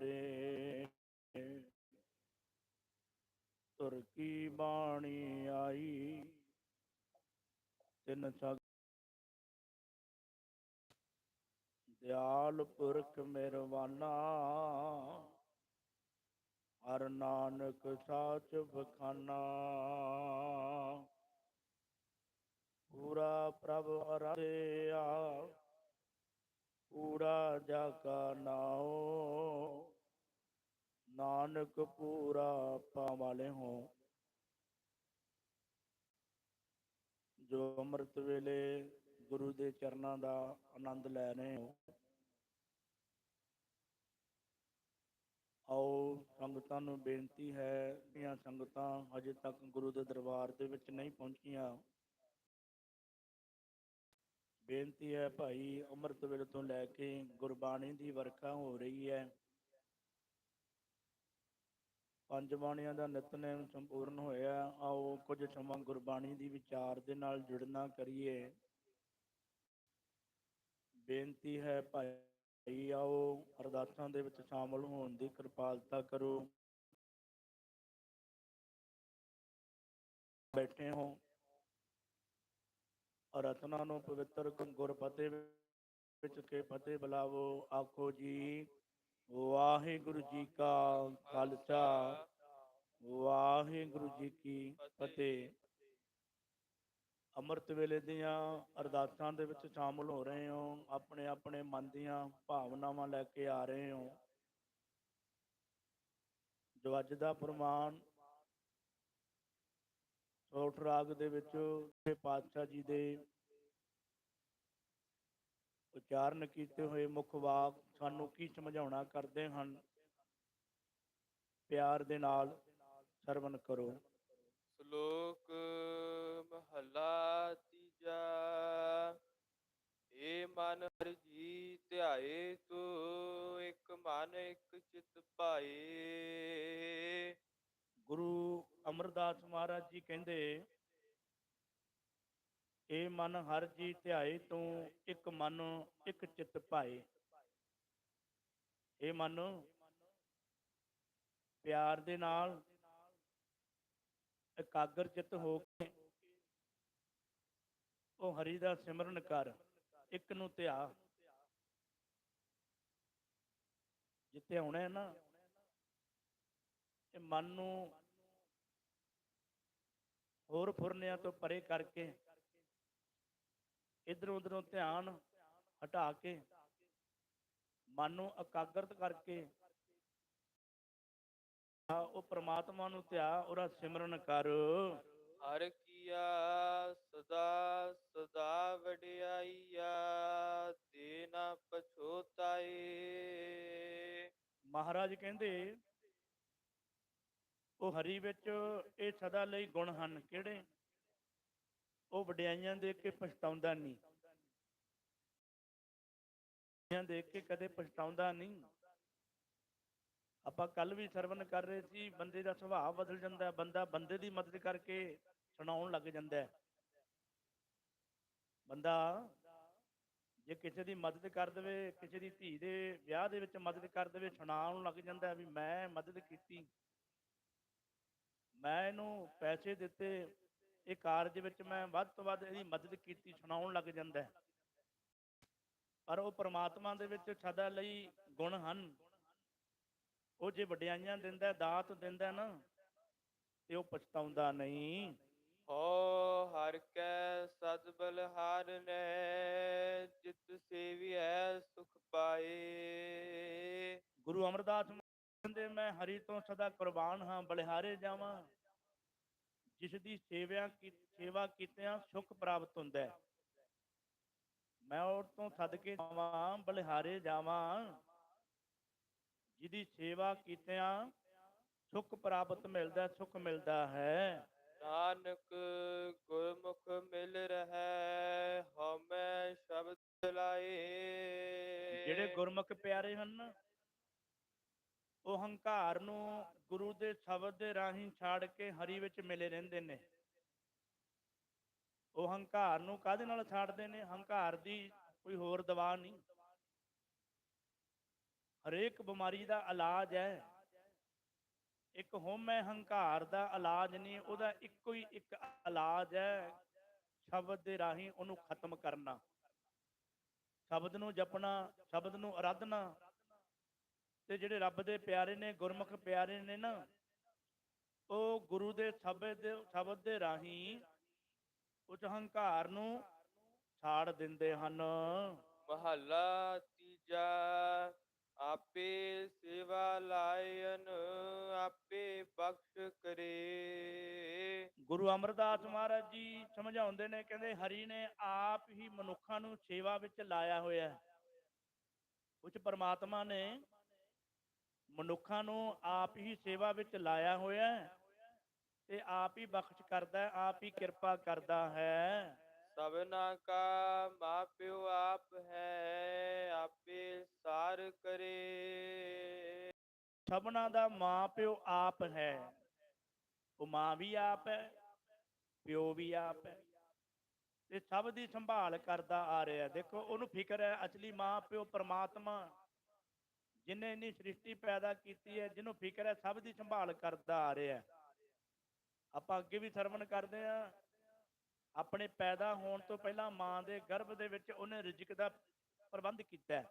ਮਾਰੇ। ਤੁਰ ਕੀ ਬਾਣੀ ਆਈ? ਤਿੰਨ ਸਗ ਦਿਆਲ ਪੁਰਖ ਮਿਹਰਬਾਨਾ। ਹਰ ਨਾਨਕ ਸਾਚ ਬਖਾਨਾ। ਪੂਰਾ ਪ੍ਰਭ ਅਰਾਧਿਆ। ਪੂਰਾ ਜਾ ਨਾਉ, ਨਾਨਕ ਪੂਰਾ ਪਾਵਾਲੇ ਹੋ ਜੋ ਅੰਮ੍ਰਿਤ ਵੇਲੇ ਗੁਰੂ ਦੇ ਚਰਨਾਂ ਦਾ ਆਨੰਦ ਲੈ ਰਹੇ ਹੋ, ਆਓ ਸੰਗਤਾਂ ਨੂੰ ਬੇਨਤੀ ਹੈ ਜਿਹੜੀਆਂ ਸੰਗਤਾਂ ਹਜੇ ਤੱਕ ਗੁਰੂ ਦੇ ਦਰਬਾਰ ਦੇ ਵਿੱਚ ਨਹੀਂ ਪਹੁੰਚੀਆਂ। ਬੇਨਤੀ ਹੈ ਭਾਈ ਅੰਮ੍ਰਿਤ ਵੇਲੇ ਤੋਂ ਲੈ ਕੇ ਗੁਰਬਾਣੀ ਦੀ ਵਰਖਾ ਹੋ ਰਹੀ ਹੈ। ਪੰਜ ਬਾਣੀਆਂ ਦਾ ਨਿਤਨੇਮ ਸੰਪੂਰਨ ਹੋਇਆ। ਆਓ ਕੁਝ ਸਮਾਂ ਗੁਰਬਾਣੀ ਦੀ ਵਿਚਾਰ ਦੇ ਨਾਲ ਜੁੜਨਾ ਕਰੀਏ। ਬੇਨਤੀ ਹੈ ਭਾਈ ਆਓ ਅਰਦਾਸਾਂ ਦੇ ਵਿੱਚ ਸ਼ਾਮਲ ਹੋਣ ਦੀ ਕਿਰਪਾਲਤਾ ਕਰੋ। ਬੈਠੇ ਹੋ। ਰਤਨਾ ਨੂੰ ਪਵਿੱਤਰ ਗੁਰ ਗੁਰਪਤੇ ਵਿੱਚ ਕੇ ਫਤਿਹ ਬੁਲਾਵੋ, ਆਖੋ ਜੀ, ਵਾਹਿਗੁਰੂ ਜੀ ਕਾ ਖਾਲਸਾ, ਵਾਹਿਗੁਰੂ ਜੀ ਕੀ ਫਤਿਹ। ਅੰਮ੍ਰਿਤ ਵੇਲੇ ਦੀਆਂ ਅਰਦਾਸਾਂ ਦੇ ਵਿੱਚ ਸ਼ਾਮਲ ਹੋ ਰਹੇ ਹੋ, ਆਪਣੇ ਆਪਣੇ ਮਨ ਦੀਆਂ ਭਾਵਨਾਵਾਂ ਲੈ ਕੇ ਆ ਰਹੇ ਹੋ। ਜੋ ਅੱਜ ਦਾ ਪ੍ਰਮਾਣ ਸੋਠ ਰਾਗ ਦੇ ਵਿੱਚ ਇਹ ਪਾਤਸ਼ਾਹ ਜੀ ਦੇ ਉਚਾਰਨ ਕੀਤੇ ਹੋਏ ਮੁੱਖ ਵਾਕ ਸਾਨੂੰ ਕੀ ਸਮਝਾਉਣਾ ਕਰਦੇ ਹਨ? ਪਿਆਰ ਦੇ ਨਾਲ ਸਰਵਨ ਕਰੋ। ਸ਼ਲੋਕ ਮਹੱਲਾ ਤੀਜਾ। ਏ ਮਨ ਹਰਿ ਧਿਆਏ ਤੂੰ, ਇੱਕ ਮਨ, ਇੱਕ ਚਿਤ ਭਾਏ ਗੁਰੂ ਅਮਰਦਾਸ ਮਹਾਰਾਜ ਜੀ ਕਹਿੰਦੇ ਇਹ ਮਨ ਹਰ ਜੀ ਧਿਆਏ ਤੂੰ, ਇੱਕ ਮਨ, ਇੱਕ ਚਿੱਤ ਭਾਏ। ਇਹ ਮਨ ਪਿਆਰ ਦੇ ਨਾਲ ਇਕਾਗਰ ਚਿੱਤ ਹੋ ਕੇ ਉਹ ਹਰੀ ਦਾ ਸਿਮਰਨ ਕਰ, ਇੱਕ ਨੂੰ ਧਿਆ। ਜਿੱਥੇ ਆਉਣਾ ਹੈ ਨਾ, ਇਹ ਮਨ ਨੂੰ ਹੋਰ ਫੁਰਨਿਆਂ ਤੋਂ ਪਰੇ ਕਰਕੇ ਇਧਰੋਂ ਉਧਰੋਂ ਧਿਆਨ ਹਟਾ ਕੇ ਮਨ ਨੂੰ ਇਕਾਗਰਤ ਕਰਕੇ ਆ ਉਹ ਪ੍ਰਮਾਤਮਾ ਨੂੰ ਧਿਆ ਉਹਦਾ ਸਿਮਰਨ ਕਰ। ਹਰ ਕੀਆ ਸਦਾ ਸਦਾ ਵਡਿਆਈਆ ਤੇ ਨਾ ਪਛੋਤਾਏ। ਮਹਾਰਾਜ ਕਹਿੰਦੇ ਉਹ ਹਰੀ ਵਿੱਚ ਇਹ ਸਦਾ ਲਈ ਗੁਣ ਹਨ, ਕਿਹੜੇ? ਉਹ ਵਡਿਆਈਆਂ ਦੇਖ ਕੇ ਪਛਤਾਉਂਦਾ ਨਹੀਂ। ਵਡਿਆਈਆਂ ਦੇਖ ਕੇ ਕਦੇ ਪਛਤਾਉਂਦਾ ਨਹੀਂ। ਆਪਾਂ ਕੱਲ ਵੀ ਸਰਵਨ ਕਰ ਰਹੇ ਸੀ, ਬੰਦੇ ਦਾ ਸੁਭਾਅ ਬਦਲ ਜਾਂਦਾ ਬੰਦਾ ਬੰਦੇ ਦੀ ਮਦਦ ਕਰਕੇ ਸੁਣਾਉਣ ਲੱਗ ਜਾਂਦਾ ਬੰਦਾ ਜੇ ਕਿਸੇ ਦੀ ਮਦਦ ਕਰ ਦੇਵੇ, ਕਿਸੇ ਦੀ ਧੀ ਦੇ ਵਿਆਹ ਦੇ ਵਿੱਚ ਮਦਦ ਕਰ ਦੇਵੇ, ਸੁਣਾਉਣ ਲੱਗ ਜਾਂਦਾ ਵੀ ਮੈਂ ਮਦਦ ਕੀਤੀ। ਮੈਂ ਇਹਨੂੰ ਪੈਸੇ ਦਿੱਤੇ ਇਹ ਕਾਰਜ ਵਿੱਚ ਮੈਂ ਵੱਧ ਤੋਂ ਵੱਧ ਇਹਦੀ ਮਦਦ ਕੀਤੀ ਸੁਣਾਉਣ ਲੱਗ ਜਾਂਦਾ ਹੈ। ਪਰ ਉਹ ਪ੍ਰਮਾਤਮਾ ਦੇ ਵਿੱਚ ਸਦਾ ਲਈ ਗੁਣ ਹਨ। ਉਹ ਜੇ ਵਡਿਆਈਆਂ ਦਿੰਦਾ ਦਾਤ ਦਿੰਦਾ ਨਾ ਤੇ ਉਹ ਪਛਤਾਉਂਦਾ ਨਹੀਂ। ਹੋ ਹਰ ਕੈ ਸਦ ਬਲਹਾਰ ਨੇ ਜਿਤ ਸੇਵੀਐ ਸੁਖ ਪਾਏ। ਗੁਰੂ ਅਮਰਦਾਸ ਕਹਿੰਦੇ ਮੈਂ ਹਰੀ ਤੋਂ ਸਦਾ ਕੁਰਬਾਨ ਹਾਂ ਬਲਿਹਾਰੇ ਜਾਵਾਂ। ਜਿਸ ਦੀ ਸੇਵਾ ਕੀ ਸੇਵਾ ਕੀਤਿਆਂ ਸੁਖ ਪ੍ਰਾਪਤ ਹੁੰਦਾ ਹੈ। ਮੈਂ ਉਹ ਤੋਂ ਸਦਕੇ ਜਾਵਾਂ ਬਲਿਹਾਰੇ ਜਾਵਾਂ। ਜਿਹਦੀ ਸੇਵਾ ਕੀਤਿਆਂ ਸੁਖ ਪ੍ਰਾਪਤ ਮਿਲਦਾ ਸੁਖ ਮਿਲਦਾ ਹੈ। ਨਾਨਕ ਗੁਰਮੁਖ ਮਿਲ ਰਹੈ ਹਉਮੈ ਸ਼ਬਦ ਲਾਏ। ਜਿਹੜੇ ਗੁਰਮੁਖ ਪਿਆਰੇ ਹਨ ਨਾ, ਉਹ ਹੰਕਾਰ ਨੂੰ ਗੁਰੂ ਦੇ ਸ਼ਬਦ ਦੇ ਰਾਹੀਂ ਛਾੜ ਕੇ ਹਰੀ ਵਿੱਚ ਮਿਲੇ ਰਹਿੰਦੇ ਨੇ। ਉਹ ਹੰਕਾਰ ਨੂੰ ਕਾਹਦੇ ਨਾਲ ਛਾੜਦੇ ਨੇ? ਹੰਕਾਰ ਦੀ ਕੋਈ ਹੋਰ ਦਵਾ ਨਹੀਂ। ਹਰੇਕ ਬਿਮਾਰੀ ਦਾ ਇਲਾਜ ਹੈ। ਇੱਕ ਹੋਮ ਹੈ ਹੰਕਾਰ ਦਾ ਇਲਾਜ ਨਹੀਂ ਉਹਦਾ ਇੱਕੋ ਹੀ ਇੱਕ ਇਲਾਜ ਹੈ ਸ਼ਬਦ ਦੇ ਰਾਹੀਂ ਉਹਨੂੰ ਖਤਮ ਕਰਨਾ। ਸ਼ਬਦ ਨੂੰ ਜਪਣਾ ਸ਼ਬਦ ਨੂੰ ਅਰਾਧਨਾ ਤੇ ਜਿਹੜੇ ਰੱਬ ਦੇ ਪਿਆਰੇ ਨੇ ਗੁਰਮੁਖ ਪਿਆਰੇ ਨੇ ਨਾ ਉਹ ਗੁਰੂ ਦੇ ਸ਼ਬਦ ਦੇ ਸ਼ਬਦ ਦੇ ਰਾਹੀਂ ਉਸ ਹੰਕਾਰ ਨੂੰ ਛਾੜ ਦਿੰਦੇ ਹਨ। ਮਹੱਲਾ ਤੀਜਾ ਆਪੇ ਸੇਵਾ ਲਾਇਨ ਆਪੇ ਬਖਸ਼ ਕਰੇ। ਗੁਰੂ ਅਮਰਦਾਸ ਮਹਾਰਾਜ ਜੀ ਸਮਝਾਉਂਦੇ ਨੇ ਕਹਿੰਦੇ ਹਰੀ ਨੇ ਆਪ ਹੀ ਮਨੁੱਖਾਂ ਨੂੰ ਸੇਵਾ ਵਿੱਚ ਲਾਇਆ ਹੋਇਆ ਹੈ। ਉੱਚ ਪਰਮਾਤਮਾ ਨੇ ਮਨੁੱਖਾਂ ਨੂੰ ਆਪ ਹੀ ਸੇਵਾ ਵਿੱਚ ਲਾਇਆ ਹੋਇਆ ਹੈ ਤੇ ਆਪ ਹੀ ਬਖਸ਼ ਕਰਦਾ ਹੈ ਆਪ ਹੀ ਕਿਰਪਾ ਕਰਦਾ ਹੈ। ਸਭਨਾ ਕਾ ਮਾਪਿਓ ਆਪ ਹੈ ਆਪੇ ਸਾਰ ਕਰੇ। ਸਭਨਾ ਦਾ ਮਾਂ ਪਿਓ ਆਪ ਹੈ ਉਹ ਮਾਂ ਵੀ ਆਪ ਹੈ ਪਿਓ ਵੀ ਆਪ ਹੈ। ਤੇ ਸਭ ਦੀ ਸੰਭਾਲ ਕਰਦਾ ਆ ਰਿਹਾ ਦੇਖੋ ਉਹਨੂੰ ਫਿਕਰ ਹੈ ਅਸਲੀ ਮਾਂ ਪਿਓ ਪ੍ਰਮਾਤਮਾ ਜਿਨੇ ਇੰਨੀ ਸ੍ਰਿਸ਼ਟੀ ਪੈਦਾ ਕੀਤੀ ਹੈ, ਜਿਹਨੂੰ ਫਿਕਰ ਹੈ, ਸਭ ਦੀ ਸੰਭਾਲ ਕਰਦਾ ਆ ਰਿਹਾ ਹੈ। ਆਪਾਂ ਅੱਗੇ ਵੀ ਸਰਵਣ ਕਰਦੇ ਆ ਆਪਣੇ ਪੈਦਾ ਹੋਣ ਤੋਂ ਪਹਿਲਾਂ ਮਾਂ ਦੇ ਗਰਭ ਦੇ ਵਿੱਚ ਉਹਨੇ ਰਿਜ਼ਕ ਦਾ ਪ੍ਰਬੰਧ ਕੀਤਾ ਹੈ।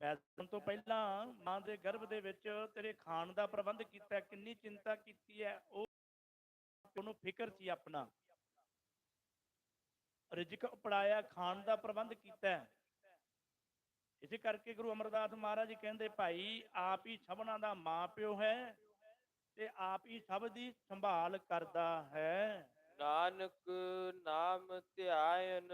ਪੈਦਾ ਹੋਣ ਤੋਂ ਪਹਿਲਾਂ ਮਾਂ ਦੇ ਗਰਭ ਦੇ ਵਿੱਚ ਤੇਰੇ ਖਾਣ ਦਾ ਪ੍ਰਬੰਧ ਕੀਤਾ ਕਿੰਨੀ ਚਿੰਤਾ ਕੀਤੀ ਹੈ, ਉਹ ਉਹਨੂੰ ਫਿਕਰ ਸੀ ਆਪਣਾ। ਰਿਜ਼ਕ ਉਪੜਾਇਆ, ਖਾਣ ਦਾ ਪ੍ਰਬੰਧ ਕੀਤਾ ਇਸੇ ਕਰਕੇ ਗੁਰੂ ਅਮਰਦਾਸ ਮਹਾਰਾਜ ਕਹਿੰਦੇ ਭਾਈ ਆਪ ਹੀ ਸਭਨਾਂ ਦਾ ਮਾਂ ਪਿਓ ਹੈ ਤੇ ਆਪ ਹੀ ਸਭ ਦੀ ਸੰਭਾਲ ਕਰਦਾ ਹੈ। ਨਾਨਕ ਨਾਮ ਧਿਆਇਨ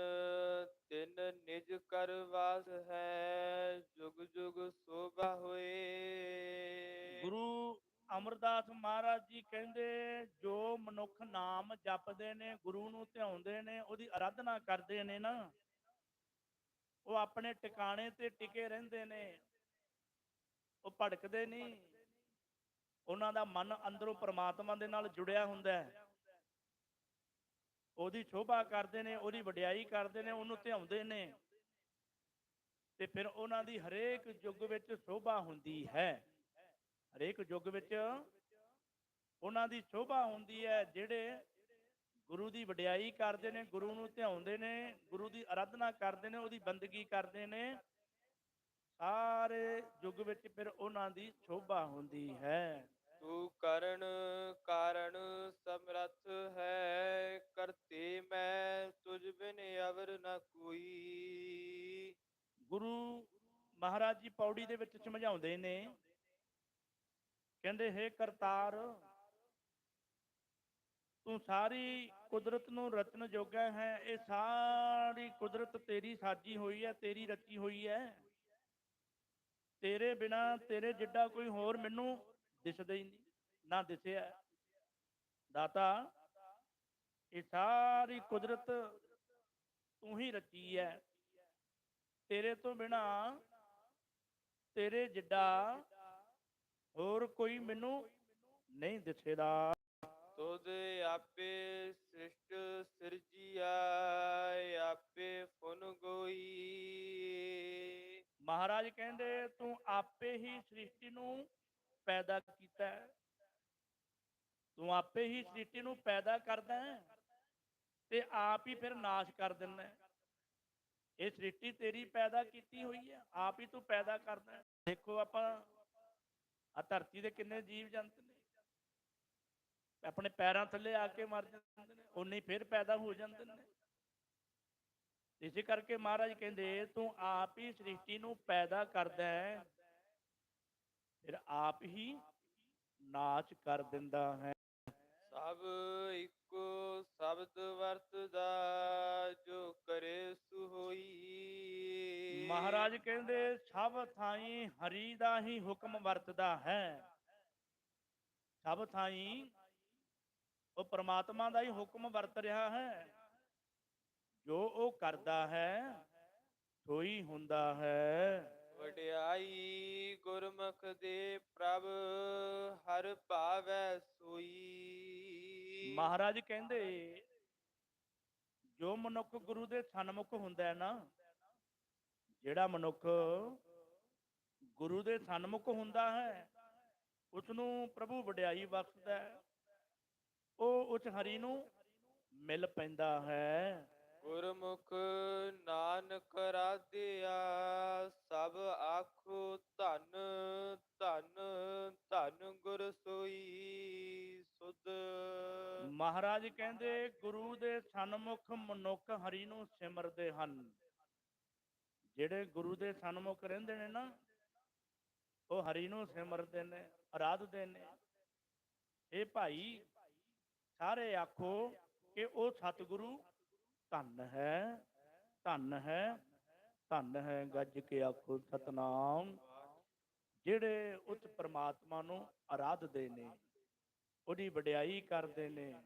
ਤਿਨ ਨਿਜ ਕਰ ਵਾਸ ਹੈ ਜੁਗ ਜੁਗ ਸੋਭਾ ਹੋਏ। ਗੁਰੂ ਅਮਰਦਾਸ ਮਹਾਰਾਜ ਜੀ ਕਹਿੰਦੇ ਜੋ ਮਨੁੱਖ ਨਾਮ ਜਪਦੇ ਨੇ ਗੁਰੂ ਨੂੰ ਧਿਆਉਂਦੇ ਨੇ ਉਹਦੀ ਆਰਾਧਨਾ ਕਰਦੇ ਨੇ ਨਾ ਉਹ ਆਪਣੇ ਟਿਕਾਣੇ ਤੇ ਟਿਕੇ ਰਹਿੰਦੇ ਨੇ। ਉਹ ਭੜਕਦੇ ਨਹੀਂ ਉਹਨਾਂ ਦਾ ਮਨ ਅੰਦਰੋਂ ਪ੍ਰਮਾਤਮਾ ਦੇ ਨਾਲ ਜੁੜਿਆ ਹੁੰਦਾ ਹੈ। ਉਹਦੀ ਸ਼ੋਭਾ ਕਰਦੇ ਨੇ, ਉਹਦੀ ਵਡਿਆਈ ਕਰਦੇ ਨੇ, ਉਹਨੂੰ ਧਿਆਉਂਦੇ ਨੇ। ਤੇ ਫਿਰ ਉਹਨਾਂ ਦੀ ਹਰੇਕ ਯੁੱਗ ਵਿੱਚ ਸ਼ੋਭਾ ਹੁੰਦੀ ਹੈ। ਹਰੇਕ ਯੁੱਗ ਵਿੱਚ ਉਹਨਾਂ ਦੀ ਸ਼ੋਭਾ ਹੁੰਦੀ ਹੈ, ਜਿਹੜੇ ਗੁਰੂ ਦੀ ਵਡਿਆਈ ਕਰਦੇ ਨੇ ਗੁਰੂ ਨੂੰ ਧਿਆਉਂਦੇ ਨੇ ਗੁਰੂ ਦੀ ਆਰਾਧਨਾ ਕਰਦੇ ਨੇ ਉਹਦੀ ਬੰਦਗੀ ਕਰਦੇ ਨੇ। ਸਾਰੇ ਯੁੱਗ ਵਿੱਚ ਫਿਰ ਉਹਨਾਂ ਦੀ ਸ਼ੋਭਾ ਹੁੰਦੀ ਹੈ। ਤੂੰ ਕਰਨ ਕਾਰਨ ਸਮਰੱਥ ਹੈ ਕਰਤੇ ਮੈਂ ਤੁਝ ਬਿਨ ਅਵਰ ਨ ਕੋਈ। ਗੁਰੂ ਮਹਾਰਾਜ ਜੀ ਪੌੜੀ ਦੇ ਵਿੱਚ ਸਮਝਾਉਂਦੇ ਨੇ ਕਹਿੰਦੇ ਹੈ ਕਰਤਾਰ ਤੂੰ ਸਾਰੀ ਕੁਦਰਤ ਨੂੰ ਰਚਨ ਜੋਗਾ ਹੈ, ਇਹ ਸਾਰੀ ਕੁਦਰਤ ਤੇਰੀ ਸਾਜੀ ਹੋਈ ਹੈ, ਤੇਰੀ ਰਚੀ ਹੋਈ ਹੈ। ਤੇਰੇ ਬਿਨਾ ਤੇਰੇ ਜਿੱਡਾ ਕੋਈ ਹੋਰ ਮੈਨੂੰ ਦਿਸਦਾ ਹੀ ਨਹੀਂ, ਨਾ ਦਿਸਿਆ। ਦਾਤਾ, ਇਹ ਸਾਰੀ ਕੁਦਰਤ ਤੂੰ ਹੀ ਰਚੀ ਹੈ। ਤੇਰੇ ਤੋਂ ਬਿਨਾ ਤੇਰੇ ਜਿੱਡਾ ਹੋਰ ਕੋਈ ਮੈਨੂੰ ਨਹੀਂ ਦਿਸੇਦਾ। ਤੁਧ ਆਪੇ ਸ੍ਰਿਸ਼ਟ ਸਿਰਜੀਆ ਆਪੇ ਫੁਨ ਗੋਈ। ਮਹਾਰਾਜ ਕਹਿੰਦੇ, ਤੂੰ ਆਪੇ ਹੀ ਸ੍ਰਿਸ਼ਟੀ ਨੂੰ ਪੈਦਾ ਕੀਤਾ ਤੂੰ ਆਪੇ ਹੀ ਸ੍ਰਿਸ਼ਟੀ ਨੂੰ ਪੈਦਾ ਕਰਦਾ ਹੈ ਤੇ ਆਪ ਹੀ ਫਿਰ ਨਾਸ਼ ਕਰ ਦਿੰਦਾ ਇਹ ਸ੍ਰਿਸ਼ਟੀ ਤੇਰੀ ਪੈਦਾ ਕੀਤੀ ਹੋਈ ਹੈ, ਆਪ ਹੀ ਤੂੰ ਪੈਦਾ ਕਰਦਾ ਦੇਖੋ ਆਪਾਂ ਆ ਧਰਤੀ ਦੇ ਕਿੰਨੇ ਜੀਵ ਜੰਤ ਨੇ। ਆਪਣੇ ਪੈਰਾਂ ਥੱਲੇ ਆ ਕੇ ਮਰ ਜਾਂਦੇ ਨੇ ਉਨੇ ਹੀ ਫਿਰ ਪੈਦਾ ਹੋ ਜਾਂਦੇ ਨੇ। ਇਸੇ ਕਰਕੇ ਮਹਾਰਾਜ ਕਹਿੰਦੇ ਤੂੰ ਆਪ ਹੀ ਸ੍ਰਿਸ਼ਟੀ ਨੂੰ ਪੈਦਾ ਕਰਦਾ ਹੈ ਫਿਰ ਆਪ ਹੀ ਨਾਚ ਕਰ ਦਿੰਦਾ ਹੈ। ਸਭ ਇੱਕੋ ਸ਼ਬਦ ਵਰਤਦਾ ਜੋ ਕਰੇ ਸੁ ਹੋਈ ਮਹਾਰਾਜ ਕਹਿੰਦੇ ਸਭ ਥਾਈਂ ਹਰੀ ਦਾ ਹੀ ਹੁਕਮ ਵਰਤਦਾ ਹੈ। ਸਭ ਥਾਈਂ ਉਹ ਪ੍ਰਮਾਤਮਾ ਦਾ ਹੀ ਹੁਕਮ ਵਰਤ ਰਿਹਾ ਹੈ। ਜੋ ਉਹ ਕਰਦਾ ਹੈ ਸੋਈ ਹੁੰਦਾ ਹੈ। ਵਡਿਆਈ ਗੁਰਮੁਖ ਦੇ ਪ੍ਰਭ ਹਰ ਭਾਵੈ ਸੋਈ। ਮਹਾਰਾਜ ਕਹਿੰਦੇ ਜੋ ਮਨੁੱਖ ਗੁਰੂ ਦੇ ਸਨਮੁਖ ਹੁੰਦਾ ਹੈ ਨਾ ਜਿਹੜਾ ਮਨੁੱਖ ਗੁਰੂ ਦੇ ਸਨਮੁਖ ਹੁੰਦਾ ਹੈ ਉਸ ਨੂੰ ਪ੍ਰਭੂ ਵਡਿਆਈ ਬਖਸ਼ਦਾ ਹੈ। ਉਹ ਉਸ ਹਰੀ ਨੂੰ ਮਿਲ ਪੈਂਦਾ ਹੈ। ਗੁਰਮੁਖ ਨਾਨਕ ਰਾਧਿਆ ਸਭ ਆਖੋ ਧਨ ਧਨ ਧਨ ਗੁਰ ਸੋਈ ਸੁਧ। ਮਹਾਰਾਜ ਕਹਿੰਦੇ ਗੁਰੂ ਦੇ ਸਨਮੁਖ ਮਨੁੱਖ ਹਰੀ ਨੂੰ ਸਿਮਰਦੇ ਹਨ। ਜਿਹੜੇ ਗੁਰੂ ਦੇ ਸਨਮੁਖ ਰਹਿੰਦੇ ਨੇ ਨਾ ਉਹ ਹਰੀ ਨੂੰ ਸਿਮਰਦੇ ਨੇ ਆਰਾਧਦੇ ਨੇ। ਇਹ ਭਾਈ ਸਾਰੇ ਆਖੋ ਕਿ ਉਹ ਸਤਿਗੁਰੂ ਧੰਨ ਹੈ ਧੰਨ ਹੈ ਧੰਨ ਹੈ ਗੱਜ ਕੇ ਆਖੋ ਸਤਨਾਮ, ਜਿਹੜੇ ਉਸ ਪ੍ਰਮਾਤਮਾ ਨੂੰ ਆਰਾਧਦੇ ਨੇ, ਉਹਦੀ ਵਡਿਆਈ ਕਰਦੇ ਨੇ,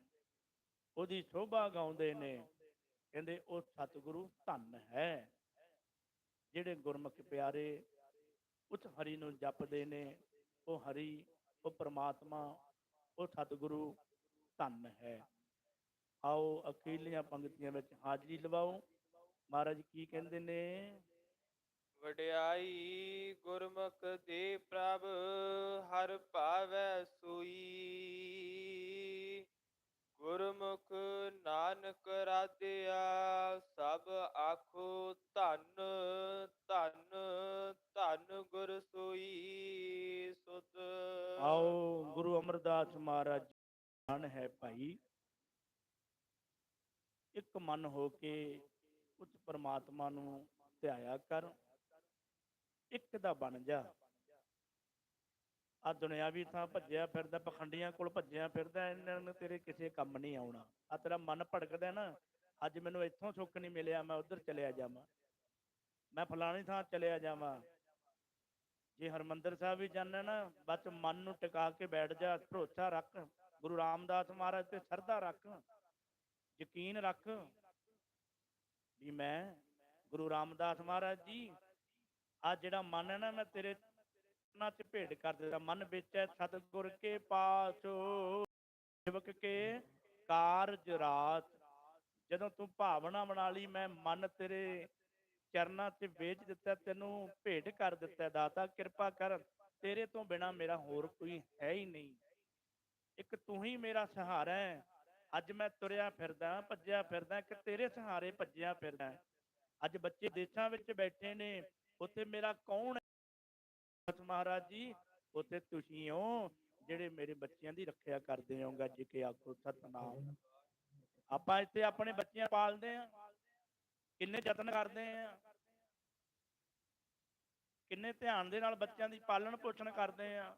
ਉਹਦੀ ਸ਼ੋਭਾ ਗਾਉਂਦੇ ਨੇ, ਕਹਿੰਦੇ ਉਹ ਸਤਿਗੁਰੂ ਧੰਨ ਹੈ। ਜਿਹੜੇ ਗੁਰਮੁਖ ਪਿਆਰੇ ਉਸ ਹਰੀ ਨੂੰ ਜਪਦੇ ਨੇ, ਉਹ ਹਰੀ, ਉਹ ਪ੍ਰਮਾਤਮਾ, ਉਹ ਸਤਿਗੁਰੂ ਧੰਨ ਹੈ। ਆਓ ਅਖੀਲੀਆਂ ਪੰਕਤੀਆਂ ਵਿੱਚ ਹਾਜ਼ਰੀ ਲਵਾਓ। ਮਹਾਰਾਜ ਕੀ ਕਹਿੰਦੇ ਨੇ? ਵਡਿਆਈ ਗੁਰਮੁਖ ਦੇ ਪ੍ਰਭ ਹਰ ਭਾਵੈ ਸੋਈ। ਗੁਰਮੁਖ ਨਾਨਕ ਰਾਧਿਆ ਸਭ ਆਖੋ ਧਨ ਧਨ ਧਨ ਗੁਰ ਸੋਈ ਸੁਧ ਆਓ ਗੁਰੂ ਅਮਰਦਾਸ ਮਹਾਰਾਜ ਮਨ ਹੈ ਭਾਈ। ਇੱਕ ਮਨ ਹੋ ਕੇ ਉਸ ਪ੍ਰਮਾਤਮਾ ਨੂੰ ਧਿਆਇਆ ਕਰ। ਇੱਕ ਦਾ ਬਣ ਜਾ। ਆ ਦੁਨਿਆਵੀ ਥਾਂ ਭੱਜਿਆ ਫਿਰਦਾ, ਪਖੰਡੀਆਂ ਕੋਲ ਭੱਜਿਆ ਫਿਰਦਾ, ਇਹਨਾਂ ਨੂੰ ਤੇਰੇ ਕਿਸੇ ਕੰਮ ਨਹੀਂ ਆਉਣਾ। ਆ ਤੇਰਾ ਮਨ ਭੜਕਦਾ ਨਾ, ਅੱਜ ਮੈਨੂੰ ਇੱਥੋਂ ਸੁੱਖ ਨਹੀਂ ਮਿਲਿਆ, ਮੈਂ ਉਧਰ ਚਲਿਆ ਜਾਵਾਂ। ਮੈਂ ਫਲਾਣੀ ਥਾਂ ਚਲਿਆ ਜਾਵਾਂ। ਜੇ ਹਰਮੰਦਰ ਸਾਹਿਬ ਵੀ ਜਾਣਾ ਨਾ ਬਸ ਮਨ ਨੂੰ ਟਿਕਾ ਕੇ ਬੈਠ ਜਾ, ਭਰੋਸਾ ਰੱਖ। ਗੁਰੂ ਰਾਮਦਾਸ ਮਹਾਰਾਜ ਤੇ ਸਰਦਾ ਰੱਖ, ਯਕੀਨ ਰੱਖ ਵੀ ਮੈਂ ਗੁਰੂ ਰਾਮਦਾਸ ਮਹਾਰਾਜ ਜੀ ਆ ਜਿਹੜਾ ਮਨ ਹੈ ਨਾ, ਮੈਂ ਤੇਰੇ ਚਰਨਾਂ 'ਚ ਭੇਟ ਕਰ ਦਿੱਤਾ। ਮਨ ਵਿੱਚ ਹੈ ਸਤਿਗੁਰ ਕੇ ਪਾਸੋ, ਸੇਵਕ ਕੇ ਕਾਰਜ ਰਾਤ ਜਦੋਂ ਤੂੰ ਭਾਵਨਾ ਬਣਾ ਲਈ, ਮੈਂ ਮਨ ਤੇਰੇ ਚਰਨਾਂ 'ਚ ਵੇਚ ਦਿੱਤਾ, ਤੈਨੂੰ ਭੇਟ ਕਰ ਦਿੱਤਾ ਦਾਤਾ, ਕਿਰਪਾ ਕਰ। ਤੇਰੇ ਤੋਂ ਬਿਨਾ ਮੇਰਾ ਹੋਰ ਕੋਈ ਹੈ ਹੀ ਨਹੀਂ। ਇੱਕ ਤੂੰ ਹੀ ਮੇਰਾ ਸਹਾਰਾ ਹੈ। ਅੱਜ ਮੈਂ ਤੁਰਿਆ ਫਿਰਦਾ, ਭੱਜਿਆ ਫਿਰਦਾ ਕਿ ਤੇਰੇ ਸਹਾਰੇ ਭੱਜਿਆ ਫਿਰਦਾ ਅੱਜ ਬੱਚੇ ਦੇਸ਼ਾਂ ਵਿੱਚ ਬੈਠੇ ਨੇ, ਉੱਥੇ ਮੇਰਾ ਕੌਣ ਹੈ? ਮਹਾਰਾਜ ਜੀ, ਉੱਥੇ ਤੁਸੀਂ ਹੋ, ਜਿਹੜੇ ਮੇਰੇ ਬੱਚਿਆਂ ਦੀ ਰੱਖਿਆ ਕਰਦੇ ਹੋ ਗੱਜ ਕੇ ਆਖੋ ਸਤਨਾਮ। ਆਪਾਂ ਇੱਥੇ ਆਪਣੇ ਬੱਚਿਆਂ ਪਾਲਦੇ ਆ ਕਿੰਨੇ ਯਤਨ ਕਰਦੇ ਆ ਕਿੰਨੇ ਧਿਆਨ ਦੇ ਨਾਲ ਬੱਚਿਆਂ ਦੀ ਪਾਲਣ ਪੋਸ਼ਣ ਕਰਦੇ ਆ